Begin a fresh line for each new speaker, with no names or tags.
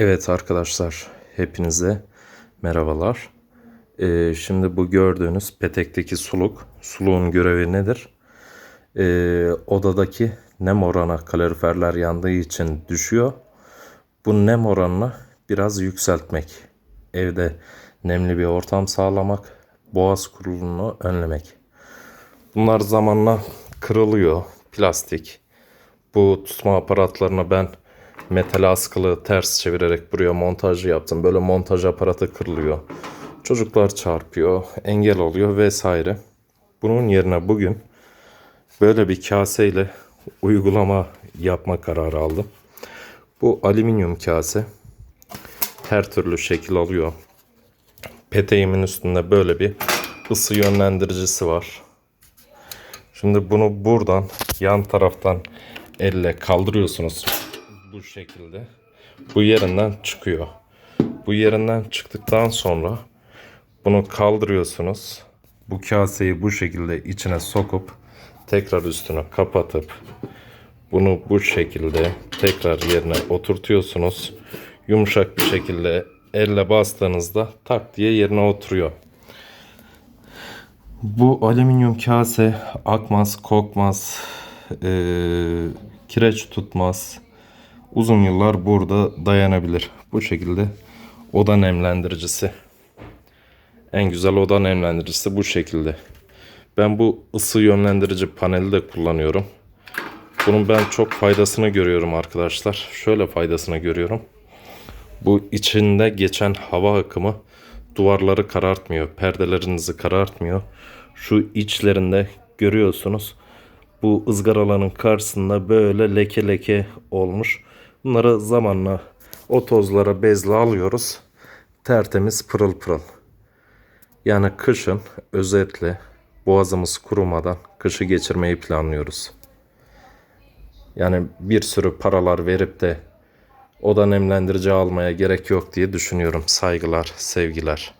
Evet arkadaşlar, hepinize merhabalar. Ee, şimdi bu gördüğünüz petekteki suluk, suluğun görevi nedir? Ee, odadaki nem oranı kaloriferler yandığı için düşüyor. Bu nem oranını biraz yükseltmek. Evde nemli bir ortam sağlamak, boğaz kuruluğunu önlemek. Bunlar zamanla kırılıyor, plastik. Bu tutma aparatlarını ben metal askılı ters çevirerek buraya montaj yaptım. Böyle montaj aparatı kırılıyor. Çocuklar çarpıyor, engel oluyor vesaire. Bunun yerine bugün böyle bir kaseyle uygulama yapma kararı aldım. Bu alüminyum kase her türlü şekil alıyor. Peteğimin üstünde böyle bir ısı yönlendiricisi var. Şimdi bunu buradan yan taraftan elle kaldırıyorsunuz. Bu şekilde. Bu yerinden çıkıyor. Bu yerinden çıktıktan sonra bunu kaldırıyorsunuz. Bu kaseyi bu şekilde içine sokup tekrar üstüne kapatıp bunu bu şekilde tekrar yerine oturtuyorsunuz. Yumuşak bir şekilde elle bastığınızda tak diye yerine oturuyor. Bu alüminyum kase akmaz, kokmaz, eee, kireç tutmaz. Uzun yıllar burada dayanabilir. Bu şekilde oda nemlendiricisi. En güzel oda nemlendiricisi bu şekilde. Ben bu ısı yönlendirici paneli de kullanıyorum. Bunun ben çok faydasını görüyorum arkadaşlar. Şöyle faydasını görüyorum. Bu içinde geçen hava akımı duvarları karartmıyor, perdelerinizi karartmıyor. Şu içlerinde görüyorsunuz. Bu ızgaraların karşısında böyle leke leke olmuş. Bunları zamanla o tozlara bezle alıyoruz. Tertemiz pırıl pırıl. Yani kışın özetle boğazımız kurumadan kışı geçirmeyi planlıyoruz. Yani bir sürü paralar verip de oda nemlendirici almaya gerek yok diye düşünüyorum. Saygılar, sevgiler.